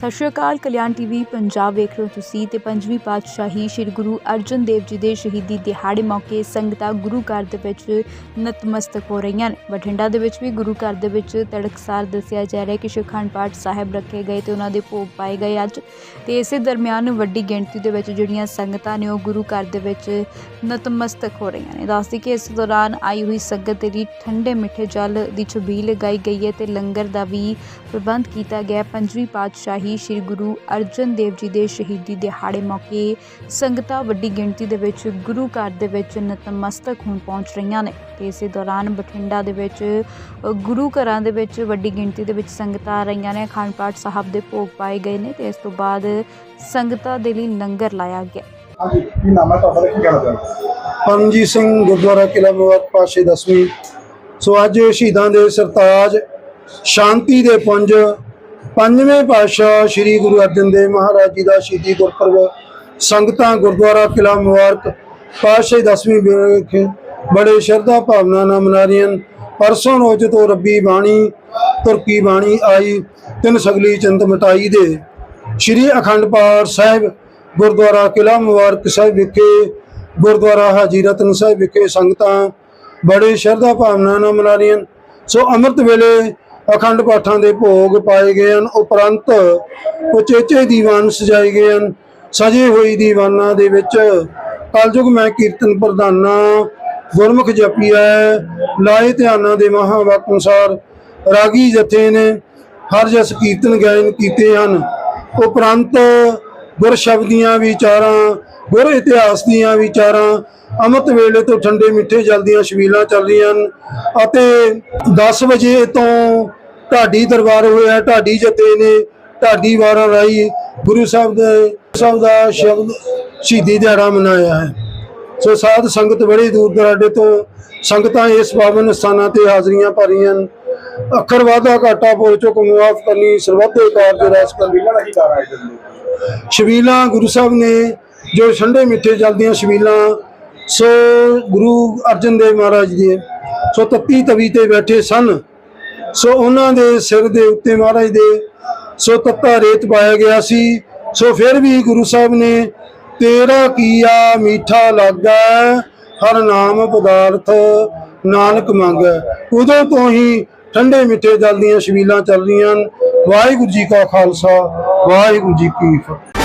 ਸਤਿ ਸ਼੍ਰੀ ਅਕਾਲ, ਕਲਿਆਣ ਟੀਵੀ ਪੰਜਾਬ ਵੇਖ ਰਹੇ ਹੋ ਤੁਸੀਂ ਤੇ ਪੰਜਵੀਂ ਪਾਤਸ਼ਾਹੀ ਸ੍ਰੀ ਗੁਰੂ ਅਰਜਨ ਦੇਵ ਜੀ ਦੇ ਸ਼ਹੀਦੀ ਦਿਹਾੜੇ ਮੌਕੇ ਸੰਗਤਾਂ ਗੁਰੂ ਘਰ ਦੇ ਵਿੱਚ ਨਤਮਸਤਕ ਹੋ ਰਹੀਆਂ ਨੇ। ਬਠਿੰਡਾ ਦੇ ਵਿੱਚ ਵੀ ਗੁਰੂ ਘਰ ਦੇ ਵਿੱਚ ਤੜਕਸਾਰ ਦੱਸਿਆ ਜਾ ਰਿਹਾ ਹੈ ਕਿ ਸ਼ਖੰਡ ਪਾਠ ਸਾਹਿਬ ਰੱਖੇ ਗਏ ਤੇ ਉਹਨਾਂ ਦੇ ਭੋਗ ਪਾਏ ਗਏ ਅੱਜ। ਤੇ ਇਸੇ ਦਰਮਿਆਨ ਵੱਡੀ ਗਿਣਤੀ ਦੇ ਵਿੱਚ ਜਿਹੜੀਆਂ ਸੰਗਤਾਂ ਨੇ ਉਹ ਗੁਰੂ ਘਰ ਦੇ ਵਿੱਚ ਨਤਮਸਤਕ ਹੋ ਰਹੀਆਂ ਨੇ। ਦੱਸਦੀ ਕਿ ਇਸ ਦੌਰਾਨ ਆਈ ਹੋਈ ਸੰਗਤ ਦੇ ਲਈ ਠੰਡੇ ਮਿੱਠੇ ਜਲ ਦੀ ਛਬੀਲ ਲਗਾਈ ਗਈ ਹੈ ਤੇ ਲੰਗਰ ਦਾ ਵੀ ਪ੍ਰਬੰਧ ਕੀਤਾ ਗਿਆ। ਪੰਜਵੀਂ ਪਾਤਸ਼ਾਹੀ ਸ੍ਰੀ ਗੁਰੂ ਅਰਜਨ ਦੇਵ ਜੀ ਦੇ ਸ਼ਹੀਦੀ ਦਿਹਾੜੇ ਮੌਕੇ ਸੰਗਤਾਂ ਵੱਡੀ ਗਿਣਤੀ ਦੇ ਵਿੱਚ ਗੁਰੂ ਘਰ ਦੇ ਵਿੱਚ ਨਤਮਸਤਕ ਹੋਣ ਪਹੁੰਚ ਰਹੀਆਂ ਨੇ ਤੇ ਇਸੇ ਦੌਰਾਨ ਬਠਿੰਡਾ ਦੇ ਵਿੱਚ ਗੁਰੂ ਘਰਾਂ ਦੇ ਵਿੱਚ ਵੱਡੀ ਗਿਣਤੀ ਦੇ ਵਿੱਚ ਸੰਗਤਾਂ ਆ ਰਹੀਆਂ ਨੇ। ਅਖੰਡ ਪਾਠ ਸਾਹਿਬ ਦੇ ਭੋਗ ਪਾਏ ਗਏ ਨੇ ਤੇ ਇਸ ਤੋਂ ਬਾਅਦ ਸੰਗਤਾਂ ਦੇ ਲਈ ਲੰਗਰ ਲਾਇਆ ਗਿਆ। ਹਾਂਜੀ ਕੀ ਨਾਮ ਹੈ ਤੁਹਾਡਾ ਕੀ ਕਹਿਣਾ ਚਾਹੁੰਦੇ ਪਰਮਜੀਤ ਸਿੰਘ ਗੁਰਦੁਆਰਾ ਕਿਲਾ ਮੁਬਾਰਕ ਪਾਸ਼ੇ ਦਸਵੀਂ। ਸੋ ਅੱਜ ਸ਼ਹੀਦਾਂ ਦੇ ਸਰਤਾਜ ਸ਼ਾਂਤੀ ਦੇ ਪੁੰਜ ਪੰਜਵੇਂ ਪਾਤਸ਼ਾਹ ਸ੍ਰੀ ਗੁਰੂ ਅਰਜਨ ਦੇਵ ਮਹਾਰਾਜ ਜੀ ਦਾ ਸ਼ਹੀਦੀ ਗੁਰਪੁਰਬ, ਸੰਗਤਾਂ ਗੁਰਦੁਆਰਾ ਕਿਲਾ ਮੁਬਾਰਕ, ਪਾਤਸ਼ਾਹ ਦਸਵੀਂ ਵਿਖੇ, ਬੜੇ ਸ਼ਰਧਾ ਭਾਵਨਾ ਨਾਲ ਮਨਾ ਰਹੀਆਂ ਹਨ। ਪਰਸੋਂ ਰੋਜ਼ ਤੋਂ ਰੱਬੀ ਬਾਣੀ, ਤੁਰਕੀ ਬਾਣੀ ਆਈ, ਤਿੰਨ ਸਗਲੀ ਚੰਦ ਮਟਾਈ ਦੇ ਸ਼੍ਰੀ ਅਖੰਡ ਪਾਠ ਸਾਹਿਬ, ਗੁਰਦੁਆਰਾ ਕਿਲਾ ਮੁਬਾਰਕ ਸਾਹਿਬ ਵਿਖੇ, ਗੁਰਦੁਆਰਾ ਹਾਜੀ ਰਤਨ ਸਾਹਿਬ ਵਿਖੇ ਸੰਗਤਾਂ, ਬੜੇ ਸ਼ਰਧਾ ਭਾਵਨਾ ਨਾਲ ਮਨਾ ਰਹੀਆਂ ਹਨ। ਸੋ ਅੰਮ੍ਰਿਤ ਵੇਲੇ ਅਖੰਡ ਪਾਠਾਂ ਦੇ ਭੋਗ ਪਾਏ ਗਏ ਹਨ, ਉਪਰੰਤ ਉਚੇਚੇ ਦੀਵਾਨ ਸਜਾਏ ਗਏ ਹਨ। ਸਜੇ ਹੋਈ ਦੀਵਾਨਾਂ ਦੇ ਵਿੱਚ ਕਲਯੁਗ ਮੈਂ ਕੀਰਤਨ ਪ੍ਰਧਾਨਾ, ਗੁਰਮੁਖ ਜਪੀਐ ਲਾਏ ਧਿਆਨਾਂ ਦੇ ਮਹਾਵਾਕ ਅਨੁਸਾਰ ਰਾਗੀ ਜਥੇ ਨੇ ਹਰ ਜਸ ਕੀਰਤਨ ਗਾਇਨ ਕੀਤੇ ਹਨ। ਉਪਰੰਤ ਗੁਰ ਸ਼ਬਦੀਆਂ ਵਿਚਾਰਾਂ, ਗੁਰ ਇਤਿਹਾਸ ਦੀਆਂ ਵਿਚਾਰਾਂ, ਅੰਮ੍ਰਿਤ ਵੇਲੇ ਤੋਂ ਠੰਡੇ ਮਿੱਠੇ ਜਲ ਦੀਆਂ ਛਬੀਲਾਂ ਚੱਲ ਰਹੀਆਂ ਹਨ ਅਤੇ 10 ਵਜੇ ਤੋਂ ਢਾਡੀ ਦਰਬਾਰ ਹੋਇਆ ਢਾਡੀ ਜਥੇ ਨੇ ਢਾਡੀ ਵਾਰਾਂ ਰਾਈ ਗੁਰੂ ਸਾਹਿਬ ਦੇ ਸਾਹਿਬ ਦਾ ਸ਼ਬਦ ਸ਼ਹੀਦੀ ਦਿਹਾੜਾ ਮਨਾਇਆ ਹੈ। ਸੋ ਸਾਧ ਸੰਗਤ ਬੜੀ ਦੂਰ ਦਰਾਡੇ ਤੋਂ ਸੰਗਤਾਂ ਇਸ ਪਾਵਨ ਸਥਾਨਾਂ ਤੇ ਹਾਜ਼ਰੀਆਂ ਭਰ ਰਹੀਆਂ ਹਨ। ਅੱਖਰ ਵਾਧਾ ਘਾਟਾ ਪੋ ਚੁੱਕ ਮੁਆਫ ਕਰਨੀ ਸਰਬੱਤੇ ਰਸ ਬਿੱਲਾਂ ਦਾ ਕੀ ਕਾਰਨ ਸ਼ਬੀਲਾਂ ਗੁਰੂ ਸਾਹਿਬ ਨੇ ਜੋ ਠੰਡੇ ਮਿੱਠੇ ਜਲ ਦੀਆਂ ਸ਼ਬੀਲਾਂ ਸੋ ਗੁਰੂ ਅਰਜਨ ਦੇਵ ਮਹਾਰਾਜ ਜੀ ਸੋ ਤੱਤੀ ਤਵੀ ਤੇ ਬੈਠੇ ਸਨ। ਸੋ ਉਹਨਾਂ ਦੇ ਸਿਰ ਦੇ ਉੱਤੇ ਮਹਾਰਾਜ ਦੇ ਸੋ ਤੱਤਾ ਰੇਤ ਪਾਇਆ ਗਿਆ ਸੀ। ਸੋ ਫਿਰ ਵੀ ਗੁਰੂ ਸਾਹਿਬ ਨੇ, ਤੇਰਾ ਕੀਆ ਮੀਠਾ ਲੱਗਾ, ਹਰ ਨਾਮ ਪਦਾਰਥ ਨਾਨਕ ਮੰਗੈ। ਉਦੋਂ ਤੋਂ ਹੀ ਠੰਡੇ ਮਿੱਠੇ ਜਲ ਦੀਆਂ ਸ਼ਬੀਲਾਂ ਚੱਲ ਰਹੀਆਂ ਹਨ। ਵਾਹਿਗੁਰੂ ਜੀ ਕਾ ਖਾਲਸਾ, ਵਾਹਿਗੁਰੂ ਜੀ ਕੀ ਫਤਿਹ।